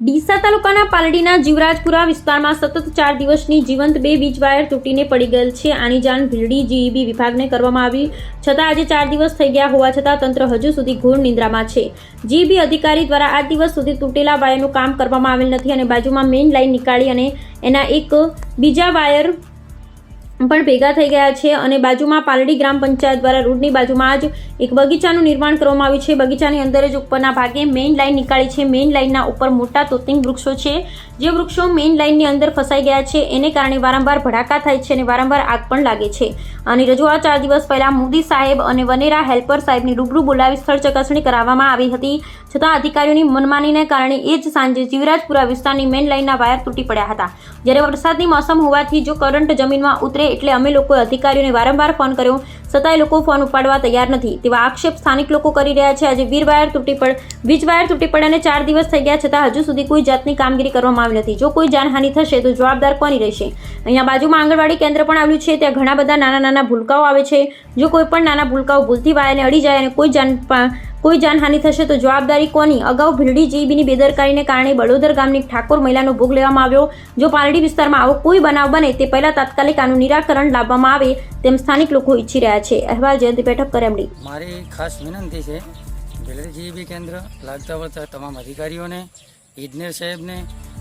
ડીસા તાલુકાના પાલડીના જીવરાજપુરા વિસ્તારમાં સતત ચાર દિવસની જીવંત બે વીજ વાયર તૂટીને પડી ગયેલ છે. આની જાણ ભીલડી જીઈબી વિભાગને કરવામાં આવી. છતાં આજે ચાર દિવસ થઈ ગયા હોવા છતાં તંત્ર હજુ સુધી ઘોર નિંદ્રામાં છે. જીઈબી અધિકારી દ્વારા આજ દિવસ સુધી તૂટેલા વાયરનું કામ કરવામાં આવેલ નથી અને બાજુમાં મેઇન લાઇન નીકાળી અને એના એક બીજા વાયર પણ ભેગા થઈ ગયા છે અને બાજુમાં પાલડી ગ્રામ પંચાયત દ્વારા રોડની બાજુમાં જ એક બગીચાનું નિર્માણ કરવામાં આવ્યું છે. બગીચાની અંદર જ ઉપરના ભાગે મેઇન લાઇન નીકાળી છે. મેઇન લાઇનના ઉપર મોટા તોતિંગ વૃક્ષો છે. જે વૃક્ષો મેઇન લાઇનની અંદર ફસાઈ ગયા છે. એને કારણે વારંવાર ભડાકા થાય છે અને વારંવાર આગ પણ લાગે છે. અને રજૂઆત ચાર દિવસ પહેલા મોદી સાહેબ અને વનેરા હેલ્પર સાહેબની રૂબરૂ બોલાવી સ્થળ ચકાસણી કરાવવામાં આવી હતી. છતાં અધિકારીઓની મનમાનીને કારણે એ જ સાંજે જીવરાજપુરા વિસ્તારની મેઇન લાઇનના વાયર તૂટી પડ્યા હતા. જ્યારે વરસાદની મોસમ હોવાથી જો કરંટ જમીનમાં ઉતરે એટલે અમે લોકોએ અધિકારીઓને વારંવાર ફોન કર્યો. છતાંય લોકો ફોન ઉપાડવા તૈયાર નથી. તેવા આક્ષેપ સ્થાનિક લોકો કરી રહ્યા છે. આજે વીર વાયર તૂટી પડ, વીજ વાયર તૂટી પડ્યાને ચાર દિવસ થઈ ગયા છતાં હજુ સુધી કોઈ જાતની કામગીરી કરવામાં આવી નથી. જો કોઈ જાનહાનિ થશે તો જવાબદાર કોની રહેશે? અહીંયા બાજુમાં આંગણવાડી કેન્દ્ર પણ આવ્યું છે. ત્યાં ઘણા બધા નાના નાના ભૂલકાઓ આવે છે. જો કોઈ પણ નાના ભૂલકાઓ ભૂલથી વાયરને અડી જાય અને કોઈ જાન કોઈ જાનહાનિ થશે તો જવાબદારી કોની? અગાઉ ભીલડી જીબીની બેદરકારીને કારણે બળોદર ગામની ઠાકોર મહિલાનો ભોગ લેવામાં આવ્યો. જો પાલડી વિસ્તારમાં આવો કોઈ બનાવ બને, તે પહેલા તાત્કાલિક આનું નિરાકરણ લાવવામાં આવે તેમ સ્થાનિક લોકો ઈચ્છી રહ્યા છે. અહેવાલ જયંતિ બેઠક કરેમડી મારી ખાસ વિનંતી છે, ભીલડી જીબી કેન્દ્ર લાગતા વળતા તમામ અધિકારીઓને ઇજનેર સાહેબને,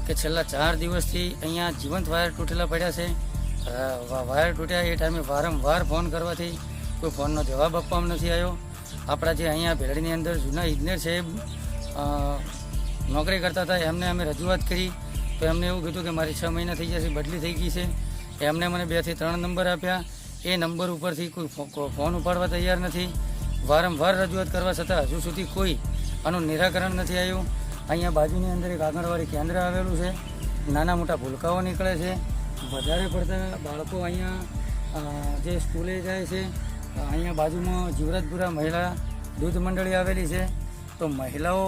કે છેલ્લા ચાર દિવસથી અહીંયા જીવંત વાયર તૂટેલા પડ્યા છે. વાયર તૂટ્યા એ ટાઈમે વારંવાર ફોન કરવાથી કોઈ ફોનનો જવાબ આપવામાં નથી આવ્યો. આપણા જે અહીંયા ભેલડીની અંદર જૂના ઇજનેર સાહેબ નોકરી કરતા હતા, એમને અમે રજૂઆત કરી. તો એમને એવું કીધું કે મારી છ મહિના થઈ જશે, બદલી થઈ ગઈ છે. એમને મને બેથી ત્રણ નંબર આપ્યા. એ નંબર ઉપરથી કોઈ ફોન ઉપાડવા તૈયાર નથી. વારંવાર રજૂઆત કરવા છતાં હજુ સુધી કોઈ આનું નિરાકરણ નથી આવ્યું. અહીંયા બાજુની અંદર એક આંગણવાડી કેન્દ્ર આવેલું છે. નાના મોટા ભૂલકાઓ નીકળે છે. વધારે પડતા બાળકો અહીંયા જે સ્કૂલે જાય છે અહીંયા બાજુમાં જીવરાજપુરા મહિલા દૂધ મંડળી આવેલી છે. તો મહિલાઓ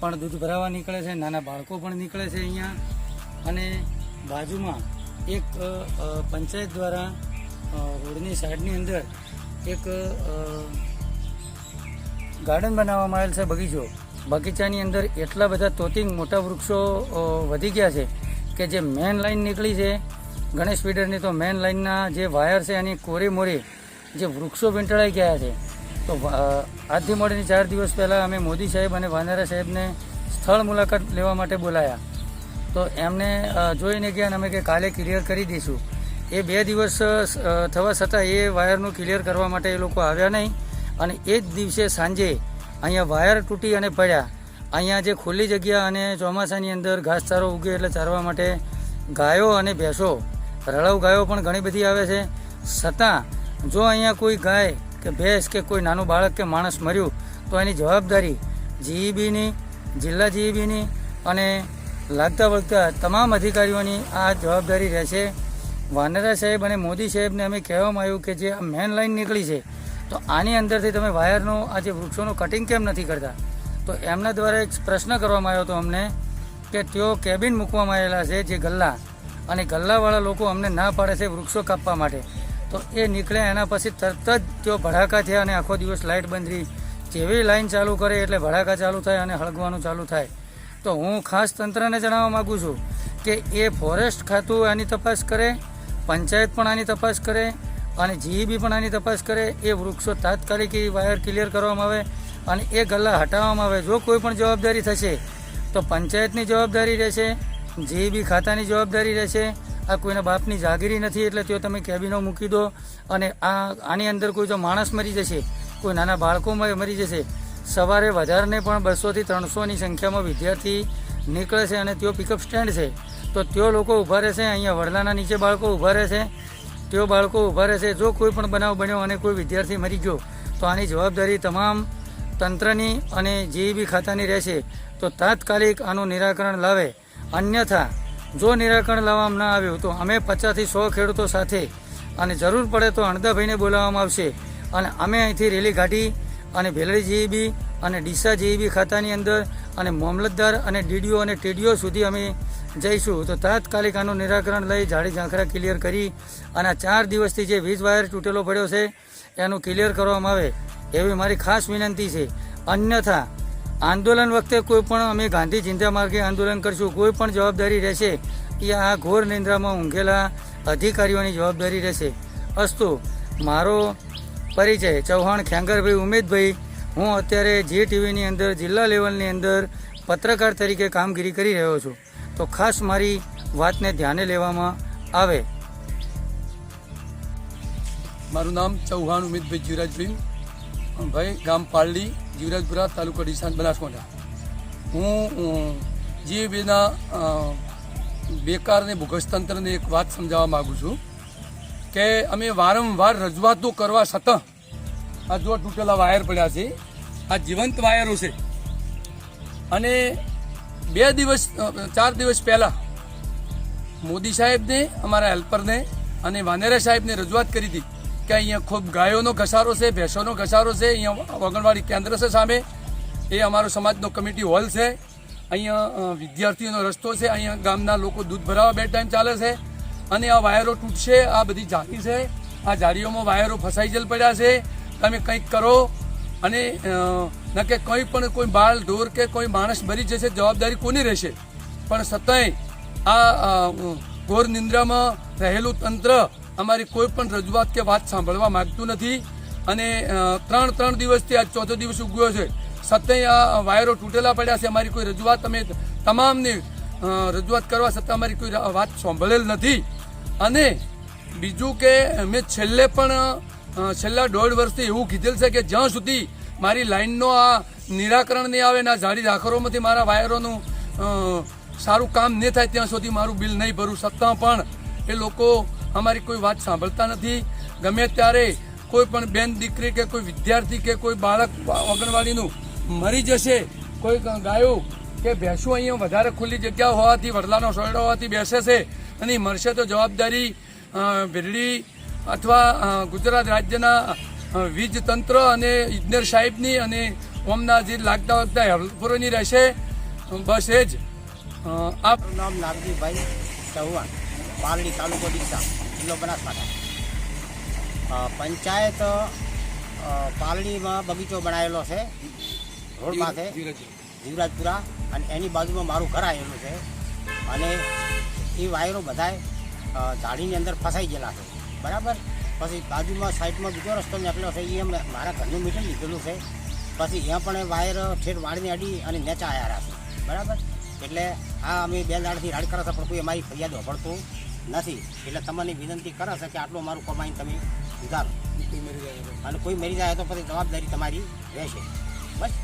પણ દૂધ ભરાવા નીકળે છે, નાના બાળકો પણ નીકળે છે અહીંયા. અને બાજુમાં એક પંચાયત દ્વારા રોડની સાઈડની અંદર એક ગાર્ડન બનાવવામાં આવેલ છે બગીચો. બગીચાની અંદર એટલા બધા તોતિંગ મોટા વૃક્ષો વધી ગયા છે કે જે મેન લાઈન નીકળી છે. ગણેશ ફીડરની તો મેન લાઈનના જે વાયર છે એની કોરી મોરી જે વૃક્ષો વીંટળાઈ ગયા છે. તો આજથી મળીને ચાર દિવસ પહેલાં અમે મોદી સાહેબ અને વાનારા સાહેબને સ્થળ મુલાકાત લેવા માટે બોલાયા. તો એમને જોઈને ગયા અને અમે કે કાલે ક્લિયર કરી દઈશું. એ બે દિવસ થવા છતાં એ વાયરનું ક્લિયર કરવા માટે એ લોકો આવ્યા નહીં. અને એ જ દિવસે સાંજે અહીંયા વાયર તૂટી અને પડ્યા. અહીંયા જે ખુલ્લી જગ્યા અને ચોમાસાની અંદર ઘાસચારો ઉગે એટલે ચારવા માટે ગાયો અને ભેંસો, રળવ ગાયો પણ ઘણી બધી આવે છે. છતાં જો અહીંયા કોઈ ગાય કે ભેંસ કે કોઈ નાનું બાળક કે માણસ મર્યું, તો એની જવાબદારી જીઈબીની, જિલ્લા જીઈબીની અને લાગતા વળગતા તમામ અધિકારીઓની આ જવાબદારી રહેશે. વાનરા સાહેબ અને મોદી સાહેબને અમે કહેવામાં આવ્યું કે જે આ મેન લાઈન નીકળી છે, તો આની અંદરથી તમે વાયરનું, આ જે વૃક્ષોનું કટિંગ કેમ નથી કરતા? તો એમના દ્વારા એક પ્રશ્ન કરવામાં આવ્યો હતો અમને કે તેઓ કેબિન મૂકવામાં આવેલા છે જે ગલ્લા, અને ગલ્લાવાળા લોકો અમને ના પાડે છે વૃક્ષો કાપવા માટે. તો એ નીકળ્યા એના પછી તરત જ તેઓ ભડાકા થયા અને આખો દિવસ લાઇટ બંધ રહી. જેવી લાઇન ચાલુ કરે એટલે ભડાકા ચાલુ થાય અને હળગવાનું ચાલુ થાય. તો હું ખાસ તંત્રને જણાવવા માગું છું કે એ ફોરેસ્ટ ખાતું આની તપાસ કરે, પંચાયત પણ આની તપાસ કરે અને જીઈબી પણ આની તપાસ કરે. એ વૃક્ષો તાત્કાલિક એ વાયર ક્લિયર કરવામાં આવે અને એ ગલ્લા હટાવવામાં આવે. જો કોઈ પણ જવાબદારી થશે, તો પંચાયતની જવાબદારી રહેશે, જીઈબી ખાતાની જવાબદારી રહેશે આ કોઈના બાપની જાગીરી નથી એટલે તેઓ તમે કેબિનો મૂકી દો અને આ આની અંદર કોઈ જો માણસ મરી જશે, કોઈ નાના બાળકો મરી જશે, સવારે વધારને પણ બસોથી ત્રણસોની સંખ્યામાં વિદ્યાર્થી નીકળે છે અને તેઓ પિકઅપ સ્ટેન્ડ છે. તો તેઓ લોકો ઊભા રહેશે, અહીંયા વડલાના નીચે બાળકો ઊભા રહેશે તેઓ બાળકો ઊભા રહેશે, જો કોઈ પણ બનાવ બન્યો અને કોઈ વિદ્યાર્થી મરી ગયો, તો આની જવાબદારી તમામ તંત્રની અને જીઈબી ખાતાની રહેશે. તો તાત્કાલિક આનું નિરાકરણ લાવે. અન્યથા જો નિરાકરણ લાવવામાં ના આવ્યું તો અમે પચાસથી સો ખેડૂતો સાથે અને જરૂર પડે તો અણદાભાઈને બોલાવવામાં આવશે. અને અમે અહીંથી રેલી કાઢી અને ભેલડી જીઈબી અને ડીસા જીઈબી ખાતાની અંદર અને મામલતદાર અને ડીડીઓ અને ટીડીઓ સુધી અમે જઈશું. તો તાત્કાલિક આનું નિરાકરણ લઈ જાડી ઝાંખરા ક્લિયર કરી અને આ ચાર દિવસથી જે વીજ વાયર તૂટેલો પડ્યો છે, એનું ક્લિયર કરવામાં આવે એવી મારી ખાસ વિનંતી છે. અન્યથા આંદોલન વખતે કોઈ પણ અમે ગાંધી ચિંતા માર્ગે આંદોલન કરશું. કોઈ પણ જવાબદારી રહેશે એ આ ઘોર નિંદ્રામાં ઊંઘેલા અધિકારીઓની જવાબદારી રહેશે. અસ્તુ, મારો પરિચય. ચૌહાણ ખેંગરભાઈ, ઉમેદભાઈ. હું અત્યારે જે ટીવીની અંદર, જિલ્લા લેવલની અંદર પત્રકાર તરીકે કામગીરી કરી રહ્યો છું. તો ખાસ મારી વાતને ધ્યાને લેવામાં આવે. મારું નામ ચૌહાણ, ઉમેદભાઈ જીવરાજભાઈ ભાઈ, ગામ પાલડી જીવરાજપુરા તાલુકો ડીસાન બનાસકાંઠા. હું જીએબીના બેકાર બેકારને ભૂગસ્તંત્રને એક વાત સમજાવવા માગું છું કે અમે વારંવાર રજૂઆતો કરવા છતાં આ જો તૂટેલા વાયર પડ્યા છે, આ જીવંત વાયરો છે. અને બે દિવસ ચાર દિવસ પહેલાં મોદી સાહેબને, અમારા હેલ્પરને અને વાનેરા સાહેબને રજૂઆત કરી હતી. કે અહીંયા ખૂબ ગાયોનો ઘસારો છે, ભેંસોનો ઘસારો છે, અહીંયા આંગણવાડી કેન્દ્ર છે સામે. એ અમારો સમાજનો કમિટી હોલ છે. અહીંયા વિદ્યાર્થીઓનો રસ્તો છે, અહીંયા ગામના લોકો દૂધ ભરાવા બે ટાઈમ ચાલે છે. અને આ વાયરો તૂટશે, આ બધી જાળી છે. આ જાળીઓમાં વાયરો ફસાઈ જલ પડ્યા છે. તમે કંઈક કરો. અને ન કે કંઈ પણ કોઈ બાળ ઢોર કે કોઈ માણસ મરી જશે, જવાબદારી કોની રહેશે? પણ છતાંય આ ઘોર નિંદ્રામાં રહેલું તંત્ર અમારી કોઈ પણ રજૂઆત કે વાત સાંભળવા માંગતું નથી. અને ત્રણ ત્રણ દિવસથી આજ ચોથો દિવસ ઉગ્યો છે. સત્યાય આ વાયરો તૂટેલા પડ્યા છે. અમારી કોઈ રજૂઆત અમે તમામની રજૂઆત કરવા છતાં અમારી કોઈ વાત સાંભળેલ નથી. અને બીજું કે મેં છેલ્લે પણ છેલ્લા દોઢ વર્ષથી એવું કીધેલ છે કે જ્યાં સુધી મારી લાઈનનો આ નિરાકરણ નહીં આવે આ જાડી ઝાખરોમાંથી મારા વાયરોનું સારું કામ નહીં થાય ત્યાં સુધી મારું બિલ નહીં ભરું. છતાં પણ એ લોકો અમારી કોઈ વાત સાંભળતા નથી. ગમે ત્યારે કોઈ પણ બેન દીકરી કે કોઈ વિદ્યાર્થી કે કોઈ બાળક આંગણવાડીનું મરી જશે, કોઈ ગાયો કે ભેંસું અહીંયા વધારે ખુલ્લી જગ્યા હોવાથી, વડલાનો સોયડો હોવાથી બેસે છે અને મરશે તો જવાબદારી વીરડી અથવા ગુજરાત રાજ્યના વીજ તંત્ર અને ઇજનેર સાહેબની અને ઓમના જે લાગતા વાગતા હેલ્પરોની રહેશે. બસ એ જ. આપ નામ નાગજીભાઈ ચૌહાણ પાલડી તાલુકો ડીસા. જિલ્લો બનાસકાંઠા પંચાયત પાલડીમાં બગીચો બનાવેલો છે. રોડ પાસે જીવરાજપુરા અને એની બાજુમાં મારું ઘર આવેલું છે. અને એ વાયરો બધાય ઝાડીની અંદર ફસાઈ ગયેલા છે. બરાબર? પછી બાજુમાં સાઈડમાં બીજો રસ્તો નીકળ્યો છે. એ મારા ઘરનું મીટર લીધેલું છે. પછી અહીંયા પણ એ વાયર ઠેઠ વાળીને અડી અને નેચા આવ્યા છે. બરાબર? એટલે આ અમે બે દાડથી રાડ કરતા પડતું પણ કોઈ અમારી ફરિયાદ હોભળતું નથી. એટલે તમને વિનંતી કરે છે કે આટલું મારું કમાઈને તમે સુધારો અને કોઈ મરી જાય તો પછી જવાબદારી તમારી રહેશે. બસ.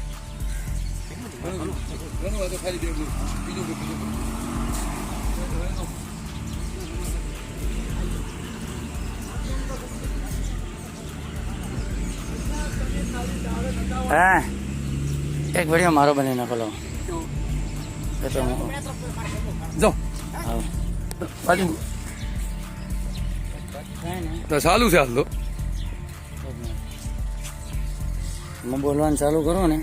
હા? એક વીડિયો મારો બની નાખેલો એ તો હું જાઓ હા. તો ચાલુ છે હાલ તો. બોલવાનું ચાલુ કરો ને.